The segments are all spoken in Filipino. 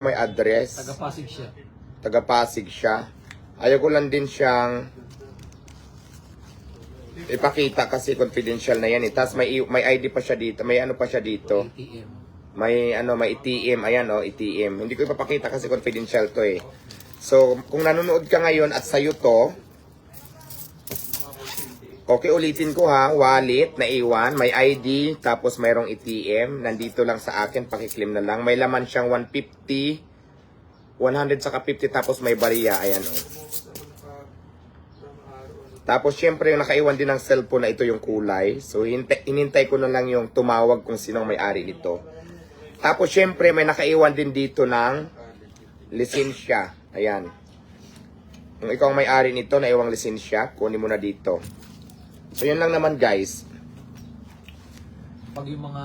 may address. Taga-Pasig siya. taga-Pasig siya. Ayaw ko lang din siyang ipakita kasi confidential na yan eh. Tapos may, may ID pa siya dito, may ano pa siya dito. ATM. May ano, may ATM, ayan oh, ATM. Hindi ko ipapakita kasi confidential to eh. So, kung nanonood ka ngayon at sa'yo to, okay, ulitin ko ha, wallet na iwan, may ID, tapos mayroong ATM, nandito lang sa akin, pakiklim na lang. May laman siyang 150, 100 saka 50, tapos may bariya, ayan oh. Tapos syempre yung nakaiwan din ng cellphone na ito yung kulay. So hintay, inintay ko na lang yung tumawag kung sinong may-ari nito. Tapos syempre may nakaiwan din dito ng lisensya. Ayan. Kung ikaw may-ari nito na iwang lisensya, kunin mo na dito. So yun lang naman guys. Pag yung mga...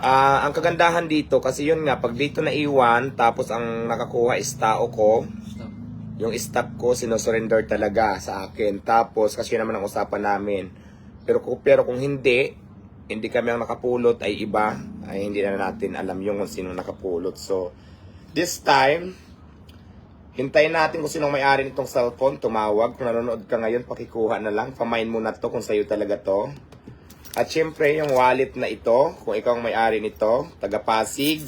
Ah, ang kagandahan dito kasi yun nga pag dito na iwan tapos ang nakakuha is tao ko, Stop. yung stock ko sinosurrender talaga sa akin. Tapos, kasi yun naman ang usapan namin. Pero, pero kung hindi, hindi kami ang nakapulot ay iba, ay hindi na natin alam yung kung sino nakapulot. So, this time, hintayin natin kung sinong may-ari nitong cellphone, tumawag. Kung nanonood ka ngayon, pakikuha na lang. Pamain mo na to kung sa'yo talaga to. At syempre, yung wallet na ito, kung ikaw ang may-ari nito, taga Pasig,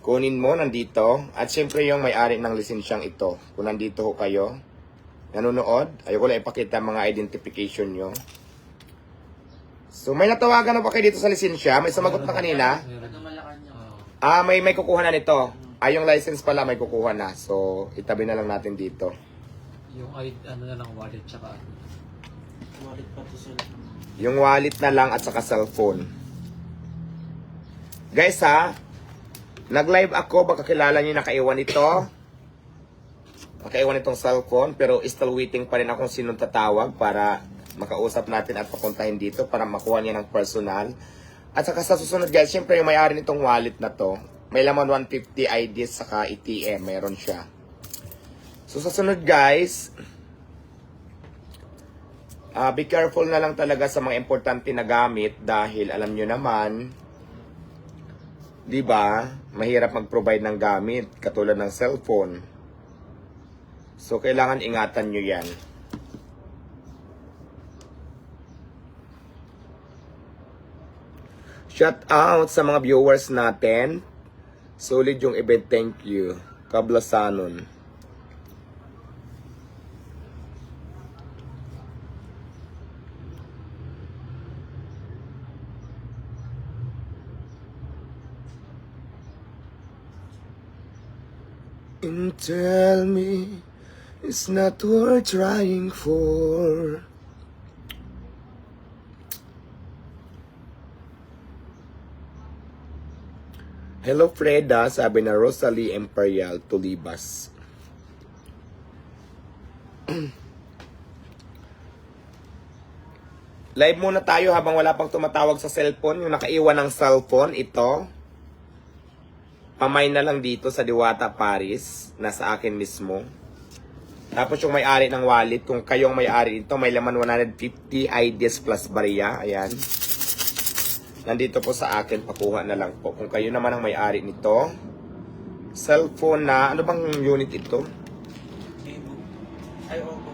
kunin mo nandito. At syempre yung may-ari ng lisensyang ito. Kung nandito ho kayo, nanonood, ayoko lang ipakita mga identification nyo. So may natawagan na ba kayo dito sa lisensya? May sumagot na kanina? Ah, may may kukuha na nito. Ah, yung license pala may kukuha na. So, itabi na lang natin dito. yung ay, ano na lang, wallet tsaka ano. Yung wallet na lang at saka cellphone. Guys ha, nag-live ako, baka kilala niyo nakaiwan ito. Nakaiwan itong cellphone, pero still waiting pa rin akong sinong tatawag para makausap natin at papuntahin dito para makuha niya ng personal. At saka sa susunod guys, syempre yung may-ari nitong wallet na to, may laman 150 IDs saka ATM, meron siya. So sa sunod guys, Ah, be careful na lang talaga sa mga importante na gamit dahil alam nyo naman, 'di ba? Mahirap mag-provide ng gamit katulad ng cellphone. So kailangan ingatan nyo 'yan. Shout out sa mga viewers natin. Solid yung event, thank you. Kablasanon. And tell me it's not worth trying for. Hello Freda, sabi na Rosalie Imperial Tulibas. Live muna tayo habang wala pang tumatawag sa cellphone. Yung nakaiwan ng cellphone, ito. Pamay na lang dito sa Diwata Paris, nasa akin mismo. Tapos yung may-ari ng wallet, kung kayong may-ari ito, may laman 150 IDs plus bariya. Ayan. Nandito po sa akin, pakuha na lang po. Kung kayo naman ang may-ari nito, cellphone na, ano bang unit ito? Ay, opo.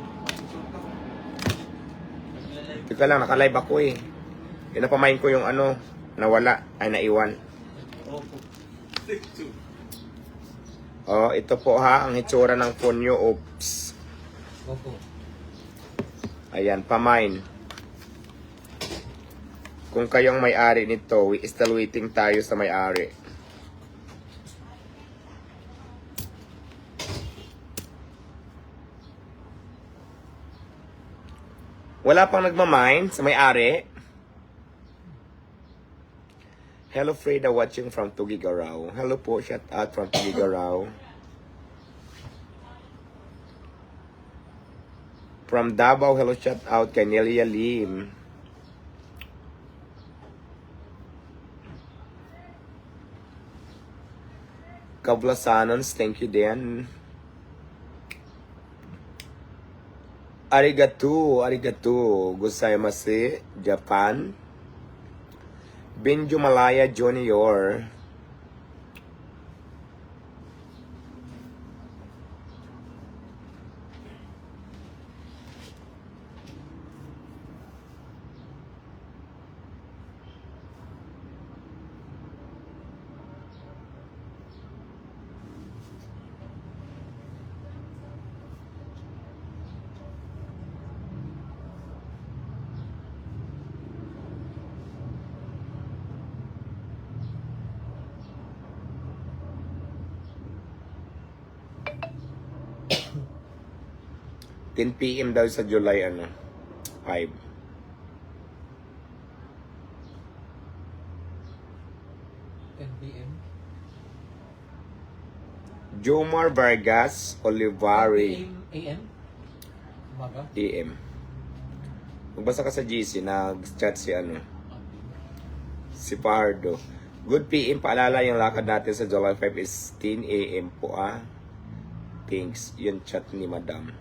Teka lang, naka-live ako eh. Pinapamain ko yung ano, nawala, ay naiwan. Opo. Oh, ito po ha, ang hitsura ng phone nyo. Oops. Opo. Ayan, pamain. Kung kayong may-ari nito, we still waiting tayo sa may-ari. Wala pang nagmamine sa may-ari. Hello Freda watching from Tugigaraw. Hello po, shout out from Tugigaraw. From Davao, hello shout out kay Nelia Lim. Kablasanons, thank you din. Arigato, arigato. Gozaimasu, Japan. Benjo Malaya Junior. 10 p.m. daw sa July ano 5. 10 p.m. Jomar Vargas Olivari 10 a.m. Umaga. AM. Magbasa ka sa GC, nag-chat si ano, si Pardo. Good PM, paalala yung lakad natin sa July 5 is 10 AM po ah. Thanks, yun chat ni Madam.